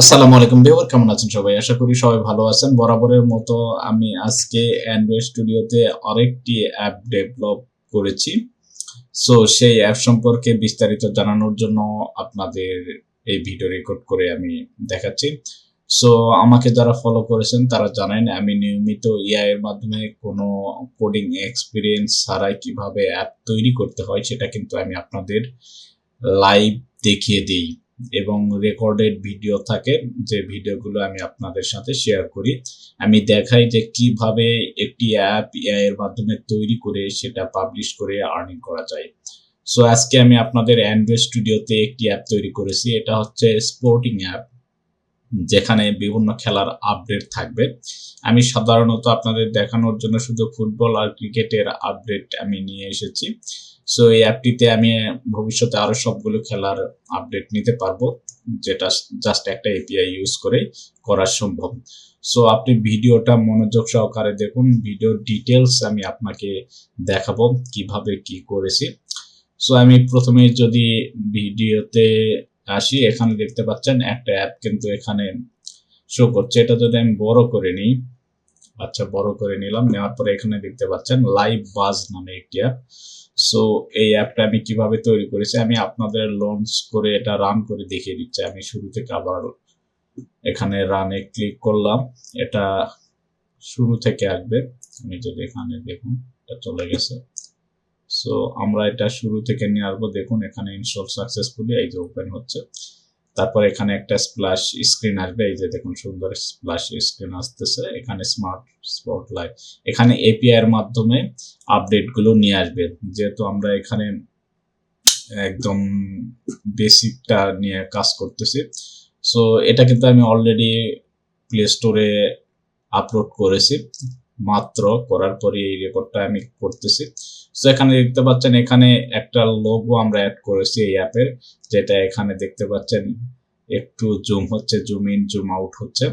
আসসালামু আলাইকুম ভিউয়ার, কেমন আছেন সবাই? আশা করি সবাই ভালো আছেন। বরাবরের মতো আমি আজকে অ্যান্ড্রয়েড স্টুডিওতে আরেকটি অ্যাপ ডেভেলপ করেছি। সো সেই অ্যাপ সম্পর্কে বিস্তারিত জানানোর জন্য আপনাদের এই ভিডিও রেকর্ড করে আমি দেখাচ্ছি। সো আমাকে যারা ফলো করেছেন, তারা জানেন আমি নিয়মিত এআই এর মাধ্যমে কোনো কোডিং এক্সপিরিয়েন্স ছাড়াই কীভাবে অ্যাপ তৈরি করতে হয়, সেটা কিন্তু আমি আপনাদের লাইভ দেখিয়ে দিই। এবং রেকর্ডেড ভিডিও থাকে, যে ভিডিওগুলো আমি আপনাদের সাথে শেয়ার করি। আমি দেখাই যে কীভাবে একটি অ্যাপ এআই এর মাধ্যমে তৈরি করে সেটা পাবলিশ করে আর্নিং করা যায়। সো আজকে আমি আপনাদের অ্যান্ড্রয়েড স্টুডিওতে একটি অ্যাপ তৈরি করেছি, এটা হচ্ছে স্পোর্টিং অ্যাপ যেখানে বিভিন্ন খেলার আপডেট থাকবে। আমি সাধারণত আপনাদের দেখানোর জন্য শুধু ফুটবল আর ক্রিকেটের আপডেট আমি নিয়ে এসেছি। সো এই অ্যাপটিতে আমি ভবিষ্যতে আরও সবগুলো খেলার আপডেট নিতে পারব, যেটা জাস্ট একটা এপিআই ইউজ করে করা সম্ভব। সো আপনি ভিডিওটা মনোযোগ সহকারে দেখুন, ভিডিও ডিটেলস আমি আপনাকে দেখাবো কীভাবে কি করেছি। সো আমি প্রথমে যদি ভিডিওতে আসি, এখানে দেখতে পাচ্ছেন একটা অ্যাপ কিন্তু এখানে শো করছে। এটা যদি আমি বড় করে নিই আচ্ছা বড় করে নিলাম, নেওয়ার পরে এখানে দেখতে পাচ্ছেন লাইভ বাজ নামে একটি অ্যাপ সো এই অ্যাপটা আমি কীভাবে তৈরি করেছি, আমি আপনাদের লঞ্চ করে এটা রান করে দেখিয়ে দিচ্ছি। আমি শুরু থেকে আবার এখানে রানে ক্লিক করলাম। এটা শুরু থেকে আসবে। আমি যদি এখানে দেখুন, এটা চলে গেছে। সো আমরা এটা শুরু থেকে নিয়ে আসব। দেখুন, এখানে ইনস্টল সাকসেসফুলি এই যে ওপেন হচ্ছে। তারপর এখানে একটা স্প্ল্যাশ স্ক্রিন আসবে, এই যে দেখুন সুন্দর স্প্ল্যাশ স্ক্রিন আসতেছে, এখানে স্মার্ট স্পট লাইট এখানে এপিআই এর মাধ্যমে আপডেটগুলো নিয়ে আসবে। যেহেতু আমরা এখানে একদম বেসিকটা নিয়ে কাজ করতেছি সো এটা কিন্তু আমি অলরেডি প্লে স্টোরে আপলোড করেছি। মাত্র করার পরে এই রেকর্ডটা আমি করতেছি। তো এখানে দেখতে পাচ্ছেন, এখানে একটা লোগো আমরা অ্যাড করেছি এই অ্যাপের যেটা এখানে দেখতে পাচ্ছেন, একটু জুম হচ্ছে জুম ইন জুম আউট হচ্ছে।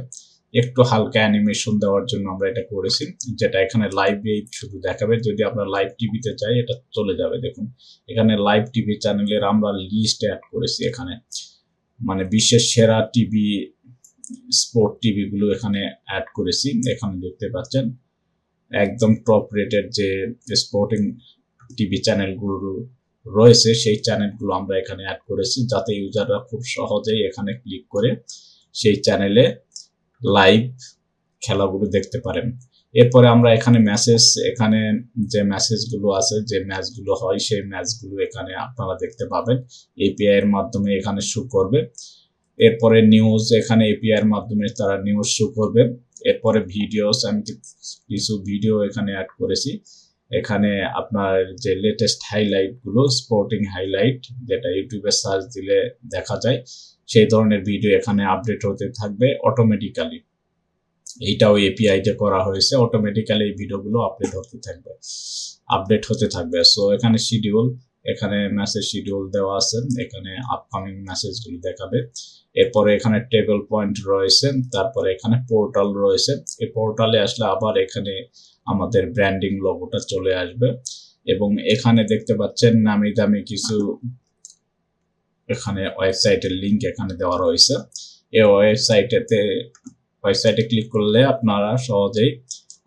একটু হালকা অ্যানিমেশন দেওয়ার জন্য আমরা এটা করেছি, যেটা এখানে লাইভে শুধু দেখাবে। যদি আমরা লাইভ টিভিতে চাই, এটা চলে যাবে, দেখুন। এখানে লাইভ টিভি চ্যানেলের আমরা লিস্ট অ্যাড করেছি এখানে। মানে বিশ্বের সেরা টিভি স্পোর্ট টিভিগুলো এখানে অ্যাড করেছি, এখানে দেখতে পাচ্ছেন। একদম টপ রেটেড যে স্পোর্টিং টিভি চ্যানেলগুলো রয়েছে, সেই চ্যানেলগুলো আমরা এখানে অ্যাড করেছি যাতে ইউজাররা খুব সহজেই এখানে ক্লিক করে সেই চ্যানেলে লাইভ খেলাগুলো দেখতে পারেন। এরপরে আমরা এখানে ম্যাসেজ এখানে যে ম্যাসেজগুলো আছে, যে ম্যাচগুলো হয়, সেই ম্যাচগুলো এখানে আপনারা দেখতে পাবেন। এপিআই এর মাধ্যমে এখানে শো করবে। এরপরে নিউজ এখানে এপিআই এর মাধ্যমে তারা নিউজ শো করবে। এরপরে ভিডিওস আমি কিছু ভিডিও এখানে অ্যাড করেছি। এখানে আপনার যে লেটেস্ট হাইলাইটগুলো স্পোর্টিং হাইলাইট যেটা ইউটিউবে সার্চ দিলে দেখা যায়, সেই ধরনের ভিডিও এখানে আপডেট হতে থাকবে অটোমেটিক্যালি এইটাও এপিআইতে করা হয়েছে অটোমেটিক্যালি এই ভিডিওগুলো আপডেট হতে থাকবে আপডেট হতে থাকবে। সো এখানে শিডিউল এখানে মেসেজ শিডিউল দেওয়া আছে, এখানে আপকামিং মেসেজগুলো দেখাবে। এরপরে এখানে টেবিল পয়েন্ট রয়েছে, তারপরে এখানে পোর্টাল রয়েছে। এই পোর্টালে আসলে আবার এখানে আমাদের ব্র্যান্ডিং লোগোটা চলে আসবে এবং এখানে দেখতে পাচ্ছেন নামি দামি কিছু এখানে ওয়েবসাইটের লিংক এখানে দেওয়া রয়েছে। এই ওয়েবসাইটেতে, ওয়েবসাইটে ক্লিক করলে আপনারা সহজেই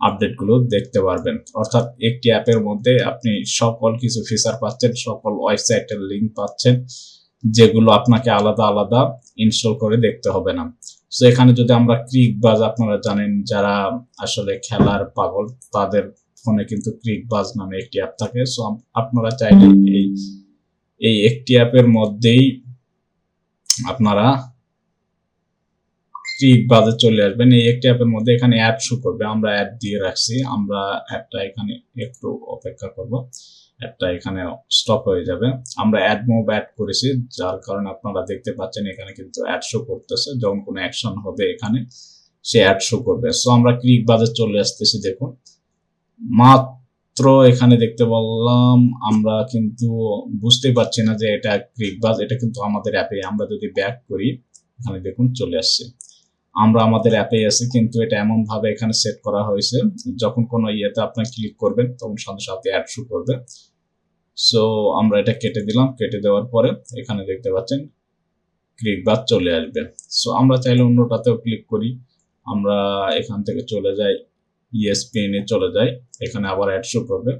আপডেটগুলো দেখতে পারবেন। অর্থাৎ একটি অ্যাপের মধ্যে আপনি সকল কিছু ফিচার পাচ্ছেন, সকল ওয়েবসাইটের লিঙ্ক পাচ্ছেন, যেগুলো আপনাকে আলাদা আলাদা ইনস্টল করে দেখতে হবে না। তো এখানে যদি আমরা ক্রিক বাজ আপনারা জানেন যারা আসলে খেলার পাগল, তাদের ফোনে কিন্তু ক্রিক বাজ নামে একটি অ্যাপ থাকে। সো আপনারা চাইলে এই এই একটি অ্যাপের মধ্যেই আপনারা ক্রিক বাজে চলে আসবেন। এই একটি অ্যাপের মধ্যে এখানে অ্যাড শো করবে। আমরা অ্যাড দিয়ে রাখছি। আমরা অ্যাপটা এখানে একটু অপেক্ষা করব। অ্যাডটা এখানে স্টপ হয়ে যাবে। আমরা অ্যাড মুভ অ্যাড করেছি, যার কারণে আপনারা দেখতে পাচ্ছেন এখানে কিন্তু অ্যাড শো করতেছে, যখন কোনো অ্যাকশন হবে এখানে, সে অ্যাড শো করবে। সো আমরা ক্লিক বাজে চলে আসতেছি, দেখুন। মাত্র এখানে দেখতে বললাম আমরা কিন্তু বুঝতে পারছি না যে এটা ক্লিক বাজ, এটা কিন্তু আমাদের অ্যাপে আমরা যদি ব্যাক করি, এখানে দেখুন চলে আসছে। আমরা আমাদের অ্যাপে আছি, কিন্তু এটা এমন ভাবে এখানে সেট করা হয়েছে, যখন কোনো ইয়েতে আপনি ক্লিক করবেন, তখন সাথে সাথে অ্যাড শু করবে। সো আমরা এটা কেটে দিলাম। কেটে দেওয়ার পরে এখানে দেখতে পাচ্ছেন ক্লিক বার চলে আসবে। সো আমরা চাইলে অন্যটাতেও ক্লিক করি। আমরা এখান থেকে চলে যাই ইএসপিএন চলে যাই। এখানে আবার অ্যাড শো করবে।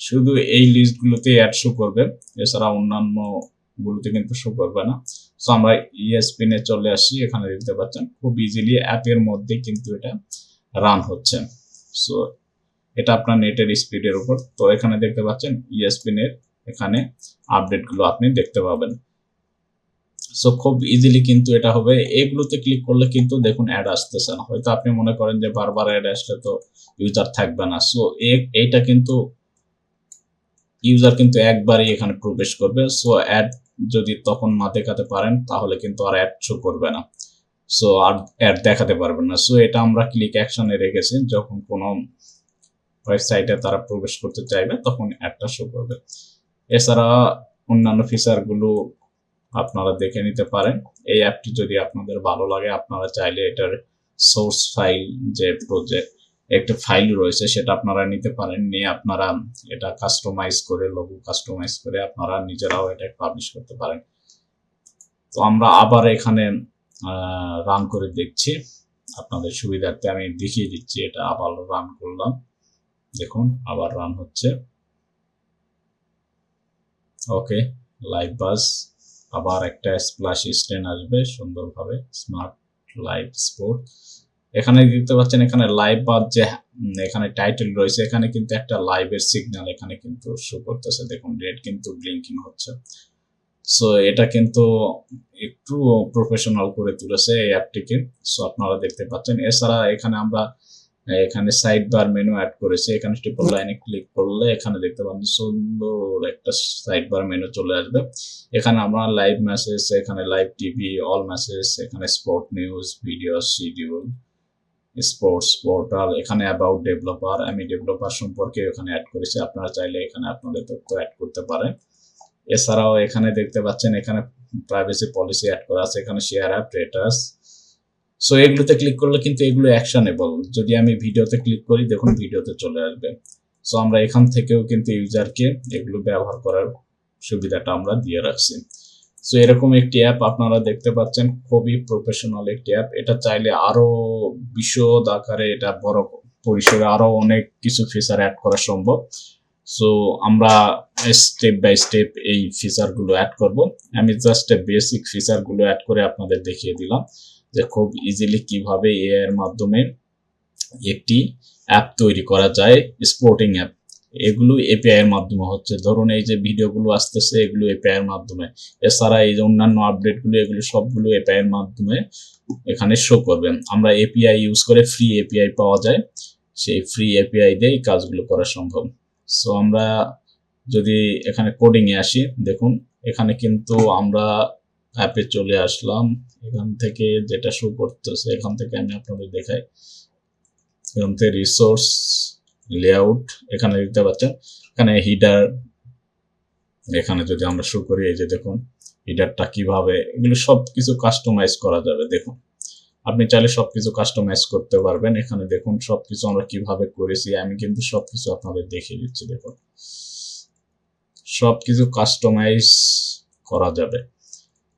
শুধু এই লিস্টগুলোতে অ্যাড শো করবে। এছাড়া অন্যান্য গুলোতে কিন্তু শো করবে না। সো আমরা ইএসপিএন এ চলে আসি। এখানে দেখতে পাচ্ছেন, খুব ইজিলি অ্যাপের মধ্যে কিন্তু এটা রান হচ্ছে। সো এটা আপনার নেটের স্পিডের উপর। তো এখানে দেখতে পাচ্ছেন ইএসপিএন এর এখানে আপডেটগুলো আপনি দেখতে পাবেন। সো খুব ইজিলি কিন্তু এটা হবে। এগুলোতে ক্লিক করলে কিন্তু দেখুন অ্যাড আসতেছে না। হয়তো আপনি মনে করেন যে বারবার অ্যাড আসলে তো ইউজার থাকবে না। সো এইটা কিন্তু ইউজার কিন্তু একবারই এখানে প্রবেশ করবে। সো অ্যাড যদি তখন না দেখাতে পারেন, তাহলে কিন্তু আর অ্যাড শো করবে না। সো আর অ্যাড দেখাতে পারবেন না। সো এটা আমরা ক্লিক অ্যাকশনে রেখেছি। যখন কোনো ওয়েবসাইটে তারা প্রবেশ করতে চাইবে, তখন অ্যাডটা শো করবে। এছাড়া অন্যান্য ফিচারগুলো আপনারা দেখে নিতে পারেন। এই অ্যাপটি যদি আপনাদের ভালো লাগে, আপনারা চাইলে এটার সোর্স ফাইল যে প্রজেক্ট একটা ফাইল রয়েছে, সেটা আপনারা নিতে পারেন। নিয়ে আপনারা এটা কাস্টমাইজ করে লোগো কাস্টমাইজ করে আপনারা নিজেরাও এটা পাবলিশ করতে পারেন। তো আমরা আবার এখানে রান করে দেখছি। আপনাদের সুবিধার্থে আমি দেখিয়ে দিচ্ছি, এটা আবার রান করলাম। দেখুন, আবার রান হচ্ছে। ওকে লাইভ বাস আবার একটা স্প্লাশ স্ক্রিন আসবে সুন্দরভাবে স্মার্ট লাইভ স্পোর্ট এখানে দেখতে পাচ্ছেন, এখানে লাইভ বা যে এখানে টাইটেল রয়েছে, এখানে কিন্তু একটা লাইভের সিগন্যাল এখানে কিন্তু শো করতেছে। দেখুন রেড কিন্তু ব্লিঙ্কিং হচ্ছে। সো এটা কিন্তু একটু প্রফেশনাল করে তুলেছে এই অ্যাপটিকে সো আপনারা দেখতে পাচ্ছেন, এছাড়া এখানে আমরা এখানে সাইড বার মেনু অ্যাড করেছে, এখানে ট্রিপল লাইনে ক্লিক করলে এখানে দেখতে পাবেন সুন্দর একটা সাইড বার মেনু চলে আসবে। এখানে আমরা লাইভ মেসেজ এখানে লাইভ টিভি অল মেসেজ এখানে sport news video schedule sports portal এখানে অ্যাবাউট ডেভেলপার আমি ডেভেলপার সম্পর্কে এখানে অ্যাড করেছি, আপনারা চাইলে এখানে আপনাদের তথ্য অ্যাড করতে পারেন। এছাড়াও এখানে দেখতে পাচ্ছেন এখানে প্রাইভেসি পলিসি অ্যাড করা আছে, এখানে শেয়ার অ্যাপ রেটার্স সো এগুলোতে ক্লিক করলে কিন্তু এগুলো অ্যাকশনেবল যদি আমি ভিডিওতে ক্লিক করি, দেখুন ভিডিওতে চলে আসবে। সো আমরা এখান থেকেও কিন্তু ইউজারকে এগুলো ব্যবহার করার সুবিধাটা আমরা দিয়ে রাখছি। সো এরকম একটি অ্যাপ আপনারা দেখতে পাচ্ছেন, খুবই প্রফেশনাল একটি অ্যাপ এটা চাইলে আরও বিশদ আকারে এটা বড় পরিসরে আরও অনেক কিছু ফিচার অ্যাড করা সম্ভব। সো আমরা স্টেপ বাই স্টেপ এই ফিচারগুলো অ্যাড করব। আমি জাস্ট বেসিক ফিচারগুলো অ্যাড করে আপনাদের দেখিয়ে দিলাম। যে খুব ইজিলি কীভাবে এ এর মাধ্যমে একটি অ্যাপ তৈরি করা যায় স্পোর্টিং অ্যাপ এগুলো এপিআই এর মাধ্যমে হচ্ছে। ধরুন এই যে ভিডিওগুলো আসতেছে, এগুলো এপিআই এর মাধ্যমে। এছাড়া এই যে অন্যান্য আপডেটগুলো এগুলো সবগুলো এপিআই এর মাধ্যমে এখানে শো করবেন আমরা এপিআই ইউজ করে ফ্রি এপিআই পাওয়া যায়। সেই ফ্রি এপিআই দিয়ে কাজগুলো করা সম্ভব। সো আমরা যদি এখানে কোডিং এ আসি, দেখুন, এখানে কিন্তু আমরা অ্যাপে চলে আসলাম। এখান থেকে যেটা শো করতেছে, এখান থেকে আমি আপনাদের দেখাই। এখান থেকে রিসোর্স লেআউট এখানে দেখতে পাচ্ছেন, এখানে হিডার এখানে যদি আমরা শো করি, এই যে দেখুন হিডারটা কীভাবে, এগুলো সব কিছু কাস্টমাইজ করা যাবে, দেখুন। আপনি চাইলে সবকিছু কাস্টমাইজ করতে পারবেন। এখানে দেখুন, সবকিছু আমরা কীভাবে করেছি, আমি কিন্তু সবকিছু আপনাদের দেখিয়ে দিচ্ছি, দেখুন। সবকিছু কাস্টমাইজ করা যাবে।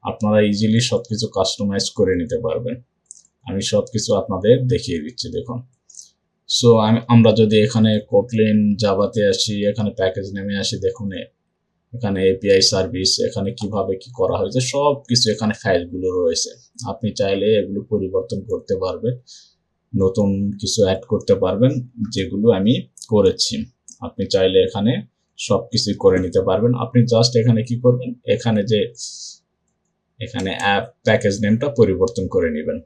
আপনারা ইজিলি সবকিছু কাস্টমাইজ করে নিতে পারবেন। আমি সবকিছু আপনাদের দেখিয়ে দিচ্ছি, দেখুন। সো আমি, আমরা যদি এখানে কোটলিন জাভাতে আসি, এখানে প্যাকেজ নেমে আসি, দেখুন এখানে এপিআই সার্ভিস এখানে কীভাবে কি করা হয়েছে সব কিছু এখানে ফাইলগুলো রয়েছে। আপনি চাইলে এগুলো পরিবর্তন করতে পারবেন, নতুন কিছু অ্যাড করতে পারবেন, যেগুলো আমি করেছি। আপনি চাইলে এখানে সব কিছুই করে নিতে পারবেন। আপনি জাস্ট এখানে কি করবেন, এখানে যে এখানে অ্যাপ প্যাকেজ নেমটা পরিবর্তন করে নেবেন।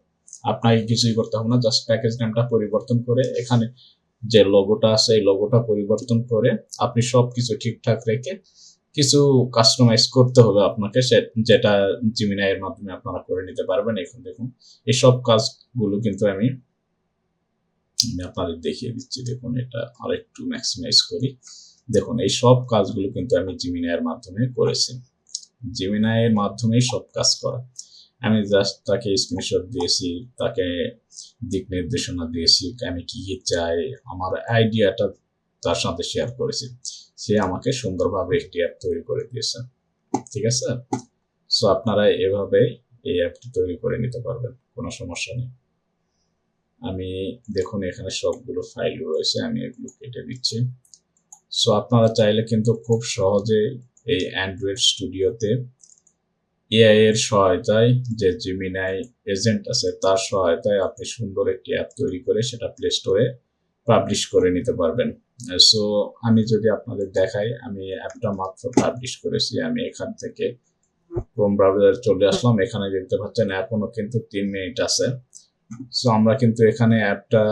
আপনাকে কিছুই করতে হবে না জাস্ট প্যাকেজ নেমটা পরিবর্তন করে এখানে যে লোগোটা আছে, এই লোগোটা পরিবর্তন করে আপনি সব কিছু ঠিকঠাক রেখে কিছু কাস্টমাইজ করতে হবে আপনাকে যেটা জিমিনাই এর মাধ্যমে আপনারা করে নিতে পারবেন এখন দেখুন এই সব কাজগুলো কিন্তু আমি আমি আপনাদের দেখিয়ে দিচ্ছি। দেখুন, এটা আরেকটু ম্যাক্সিমাইজ করি। দেখুন, এই সব কাজগুলো কিন্তু আমি জিমিনাইয়ের মাধ্যমে করেছি। জিমিনাইয়ের মাধ্যমেই সব কাজ করা। আমি জাস্ট তাকে স্ক্রিনশট দিয়েছি, তাকে দিক নির্দেশনা দিয়েছি, আমি কি চাই, আমার আইডিয়াটা তার সাথে শেয়ার করেছি। সে আমাকে সুন্দরভাবে একটি অ্যাপ তৈরি করে দিয়েছে। ঠিক আছে? সো আপনারা এভাবে এই অ্যাপটি তৈরি করে নিতে পারবেন, কোনো সমস্যা নেই। আমি দেখুন এখানে সবগুলো ফাইল রয়েছে, আমি এগুলো কেটে দিচ্ছি। সো আপনারা চাইলে কিন্তু খুব সহজে এই অ্যান্ড্রয়েড স্টুডিওতে এআই এর সহায়তায় যে জিমিনাই এজেন্ট আছে, তার সহায়তায় আপনি সুন্দর একটি অ্যাপ তৈরি করে সেটা প্লে স্টোরে পাবলিশ করে নিতে পারবেন। সো আমি যদি আপনাদের দেখাই, আমি অ্যাপটা মাত্র পাবলিশ করেছি, আমি এখান থেকে ক্রোম ব্রাউজারে চলে আসলাম, এখানে দেখতে পাচ্ছেন এখনও কিন্তু তিন মিনিট আছে। সো আমরা কিন্তু এখানে অ্যাপটা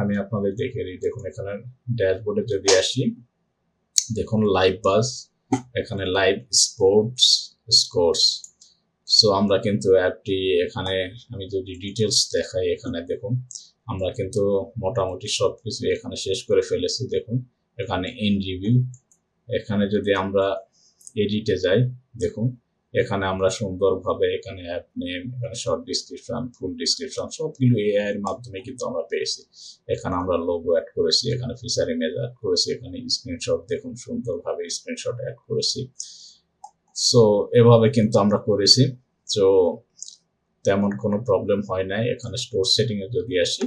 আমি আপনাদের দেখে দিই। দেখুন এখানে ড্যাশবোর্ডে যদি আসি, দেখুন লাইভ বাস এখানে লাইভ স্পোর্টস স্কোর্স সো আমরা কিন্তু অ্যাপটি এখানে, আমি যদি ডিটেলস দেখাই এখানে দেখুন, আমরা কিন্তু মোটামুটি সব কিছু এখানে শেষ করে ফেলেছি, দেখুন। এখানে ইন রিভিউ এখানে যদি আমরা এডিটে যাই, দেখুন। এখানে আমরা সুন্দরভাবে এখানে অ্যাপ নেম এখানে শর্ট ডিসক্রিপশন ফুল ডিসক্রিপশন সবগুলো এআই এর মাধ্যমে কিন্তু আমরা পেয়েছি। এখানে আমরা লোগো অ্যাড করেছি, এখানে ফিচার ইমেজ অ্যাড করেছি, এখানে স্ক্রিনশট দেখুন, সুন্দরভাবে স্ক্রিনশট অ্যাড করেছি। সো এভাবে কিন্তু আমরা করেছি। তো তেমন কোনো প্রবলেম হয় নাই। এখানে স্টোর সেটিং এ যদি আসি,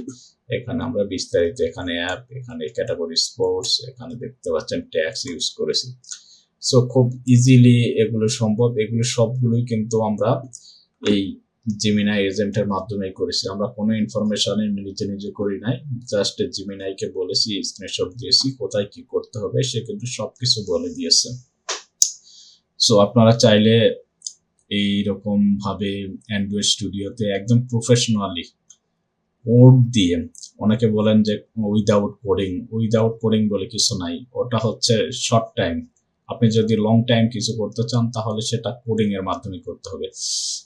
এখানে আমরা বিস্তারিত এখানে অ্যাপ এখানে ক্যাটাগরি স্পোর্টস এখানে দেখতে পাচ্ছেন ট্যাক্স ইউজ করেছি। সো খুব ইজিলি এগুলো সম্ভব। এগুলো সবগুলোই কিন্তু আমরা এই জিমিনাই এজেন্টের মাধ্যমে করেছি। আমরা কোনো ইনফরমেশন নিজে নিজে করি নাই। জাস্ট জিমিনাইকে বলেছি স্ক্রিনশট দিয়েছি, কোথায় কি করতে হবে, সে কিন্তু সবকিছু বলে দিয়েছে। সো আপনারা চাইলে এইরকম ভাবে অ্যান্ড্রয়েড স্টুডিওতে একদম প্রফেশনালি কোড দিয়ে, অনেকে বলেন যে উইদাউট কোডিং উইদাউট কোডিং বলে কিছু নাই। ওটা হচ্ছে শর্ট টাইম আপনি যদি লং টাইম কিছু করতে চান, তাহলে সেটা কোডিং এর মাধ্যমে করতে হবে।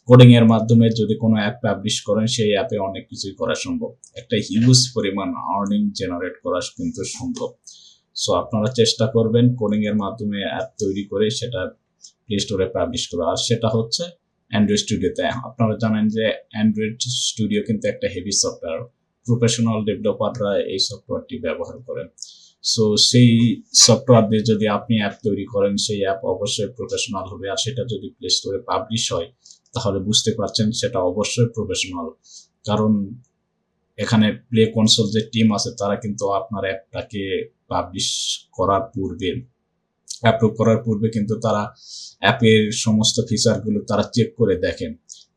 কোডিং এর মাধ্যমে যদি কোনো অ্যাপ পাবলিশ করেন, সেই অ্যাপে অনেক কিছুই করা সম্ভব। একটা হিউজ পরিমাণ আর্নিং জেনারেট করা কিন্তু সম্ভব। সো আপনারা চেষ্টা করবেন কোডিং এর মাধ্যমে অ্যাপ তৈরি করে সেটা প্লে স্টোরে পাবলিশ করা। আর সেটা হচ্ছে অ্যান্ড্রয়েড স্টুডিওতে আপনারা জানেন যে অ্যান্ড্রয়েড স্টুডিও কিন্তু একটা হেভি সফটওয়্যার প্রফেশনাল ডেভেলপাররা এই সফটওয়্যারটি ব্যবহার করেন। সো সেই সফটওয়্যার দিয়ে যদি আপনি অ্যাপ তৈরি করেন, সেই অ্যাপ অবশ্যই প্রফেশনাল হবে। আর সেটা যদি প্লে স্টোরে পাবলিশ হয়, তাহলে বুঝতে পারছেন সেটা অবশ্যই প্রফেশনাল কারণ এখানে প্লে কনসোল যে টিম আছে, তারা কিন্তু আপনার অ্যাপটাকে পাবলিশ করার পূর্বে অ্যাপ্রুভ করার পূর্বে কিন্তু তারা অ্যাপের সমস্ত ফিচারগুলো তারা চেক করে দেখেন।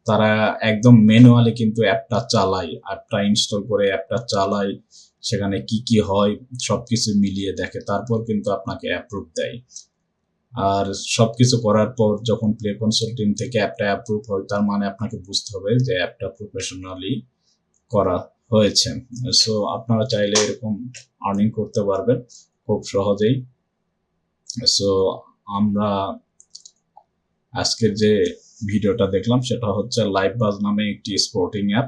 তারা একদম ম্যানুয়ালি কিন্তু অ্যাপটা চালায় অ্যাপটা ইনস্টল করে অ্যাপটা চালায়। সেখানে কি কি হয়, সবকিছু মিলিয়ে দেখে, তারপর কিন্তু আপনাকে অ্যাপ্রুভ দেয়। আর সবকিছু করার পর যখন প্লে কনসোল টিম থেকে অ্যাপটা অ্যাপ্রুভ হয়, তার মানে আপনাকে বুঝতে হবে যে অ্যাপটা প্রফেশনালি করা হয়েছে। সো আপনারা চাইলে এরকম আর্নিং করতে পারবেন খুব সহজেই। সো আমরা আজকের যে ভিডিওটা দেখলাম, সেটা হচ্ছে লাইভ বাজ নামে একটি স্পোর্টিং অ্যাপ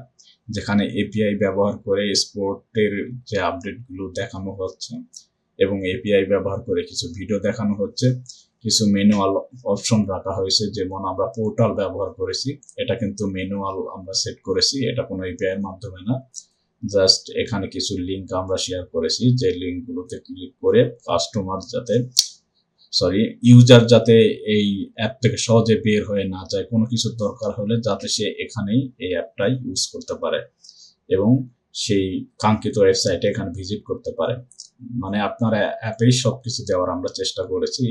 যেখানে এপিআই ব্যবহার করে স্পোর্টের যে আপডেটগুলো দেখানো হচ্ছে এবং এপিআই ব্যবহার করে কিছু ভিডিও দেখানো হচ্ছে, কিছু ম্যানুয়াল অপশন রাখা হয়েছে যেমন আমরা পোর্টাল ব্যবহার করেছি, এটা কিন্তু ম্যানুয়াল আমরা সেট করেছি, এটা কোনো এপিআই এর মাধ্যমে না। জাস্ট এখানে কিছু লিঙ্ক আমরা শেয়ার করেছি, যে লিঙ্কগুলোতে ক্লিক করে কাস্টমার যাতে সরি ইউজার যাতে এই অ্যাপ থেকে সহজে বের হয়ে না যায়, কোনো কিছুর দরকার হলে যাতে সে এখানেই এই অ্যাপটাই ইউজ করতে পারে এবং সেই কাঙ্ক্ষিত ওয়েবসাইটে এখানে ভিজিট করতে পারে। মানে আপনার অ্যাপেই সব কিছু দেওয়ার আমরা চেষ্টা করেছি।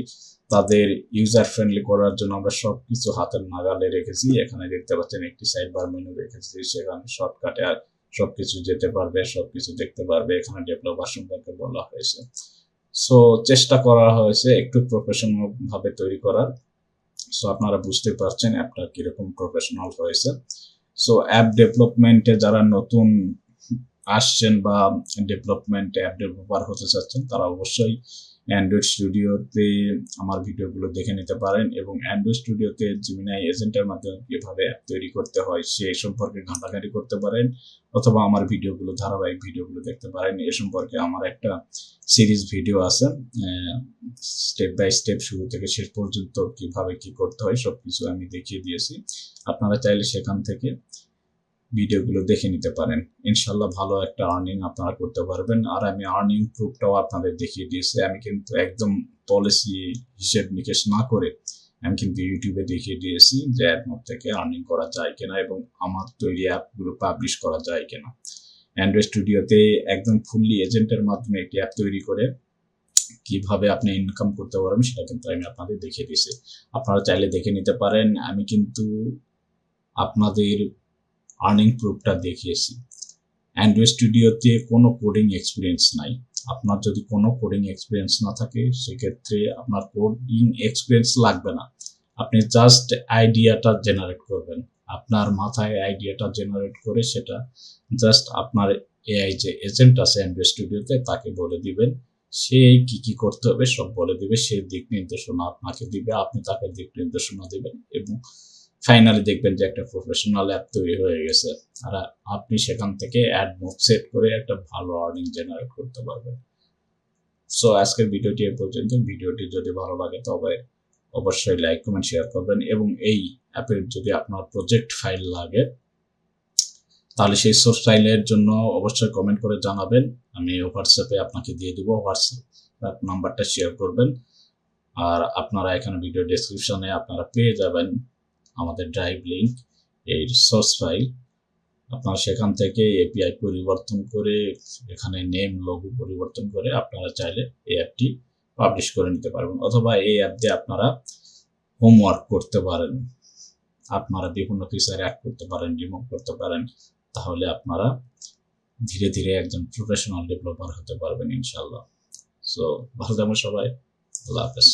তাদের ইউজার ফ্রেন্ডলি করার জন্য আমরা সব কিছু হাতের নাগালে রেখেছি। এখানে দেখতে পাচ্ছেন একটি সাইড বার মেনু রেখেছি। সেখানে শর্টকাটে আর সবকিছু যেতে পারবে, সবকিছু দেখতে পারবে। এখানে ডেভেলপার সম্পর্কে বলা হয়েছে। সো চেষ্টা করা হয়েছে একটু প্রফেশনাল ভাবে তৈরি করার। সো আপনারা বুঝতে পারছেন অ্যাপটা কীরকম প্রফেশনাল হয়েছে। সো অ্যাপ ডেভেলপমেন্টে যারা নতুন আসছেন বা ডেভেলপমেন্ট অ্যাপ ডেভেলপার হতে চাচ্ছেন, তারা অবশ্যই অ্যান্ড্রয়েড স্টুডিওতে আমার ভিডিওগুলো দেখে নিতে পারেন এবং অ্যান্ড্রয়েড স্টুডিওতে জিমিনাই এজেন্টের মাধ্যমে কীভাবে অ্যাপ তৈরি করতে হয় সে সম্পর্কে ঘাঁটাঘাঁটি করতে পারেন অথবা আমার ভিডিওগুলো, ধারাবাহিক ভিডিওগুলো দেখতে পারেন। এ সম্পর্কে আমার একটা সিরিজ ভিডিও আছে স্টেপ বাই স্টেপ শুরু থেকে শেষ পর্যন্ত কীভাবে কি করতে হয় সব কিছু আমি দেখিয়ে দিয়েছি। আপনারা চাইলে সেখান থেকে ভিডিওগুলো দেখে নিতে পারেন। ইনশাল্লাহ ভালো একটা আর্নিং আপনারা করতে পারবেন। আর আমি আর্নিং প্রুফটাও আপনাদের দেখিয়ে দিয়েছি। আমি কিন্তু একদম পলিসি হিসেব নিকেশ না করে আমি কিন্তু ইউটিউবে দেখিয়ে দিয়েছি যে অ্যাডমোড থেকে আর্নিং করা যায় কিনা এবং আমার তৈরি অ্যাপগুলো পাবলিশ করা যায় কিনা। অ্যান্ড্রয়েড স্টুডিওতে একদম ফুললি এজেন্টের মাধ্যমে একটি অ্যাপ তৈরি করে কীভাবে আপনি ইনকাম করতে পারবেন সেটা কিন্তু আমি আপনাদের দেখিয়ে দিয়েছি। আপনারা চাইলে দেখে নিতে পারেন। আমি কিন্তু আপনাদের আর্নিং প্রুফটা দেখিয়েছি। অ্যান্ড্রয়েড স্টুডিওতে কোনো কোডিং এক্সপিরিয়েন্স নাই। আপনার যদি কোনো কোডিং এক্সপিরিয়েন্স না থাকে, সেক্ষেত্রে আপনার কোডিং এক্সপিরিয়েন্স লাগবে না। আপনি জাস্ট আইডিয়াটা জেনারেট করবেন। আপনার মাথায় আইডিয়াটা জেনারেট করে সেটা জাস্ট আপনার এআই যে এজেন্ট আছে অ্যান্ড্রয়েড স্টুডিওতে তাকে বলে দিবেন। সে কি কি করতে হবে সব বলে দিবে। সে দিক নির্দেশনা আপনাকে দিবে। আপনি তাকে দিক নির্দেশনা দিবেন এবং ফাইনালি দেখবেন যে একটা প্রফেশনাল অ্যাপ তৈরি হয়ে গেছে। আর আপনি সেখান থেকে অ্যাড মোড সেট করে একটা ভালো আর্নিং জেনারেট করতে পারবেন। সো আজকের ভিডিওটি এ পর্যন্ত। ভিডিওটি যদি ভালো লাগে তবে অবশ্যই লাইক কমেন্ট শেয়ার করবেন এবং এই অ্যাপের যদি আপনার প্রজেক্ট ফাইল লাগে, তাহলে সেই সোর্স ফাইলের জন্য অবশ্যই কমেন্ট করে জানাবেন। আমি হোয়াটসঅ্যাপে আপনাকে দিয়ে দিব। হোয়াটসঅ্যাপ নাম্বারটা শেয়ার করবেন। আর আপনারা এখানে ভিডিও ডেসক্রিপশনে আপনারা পেয়ে যাবেন। আমাদের ড্রাইভ লিঙ্ক এই সোর্স ফাইল আপনারা সেখান থেকে এপিআই পরিবর্তন করে এখানে নেম লোগো পরিবর্তন করে আপনারা চাইলে এই অ্যাপটি পাবলিশ করে নিতে পারবেন। অথবা এই অ্যাপ দিয়ে আপনারা হোমওয়ার্ক করতে পারেন। আপনারা বিভিন্ন ফিচার অ্যাড করতে পারেন রিমুভ করতে পারেন, তাহলে আপনারা ধীরে ধীরে একজন প্রফেশনাল ডেভেলপার হতে পারবেন ইনশাল্লাহ সো ভালো থাকবেন সবাই। আল্লাহ হাফেজ।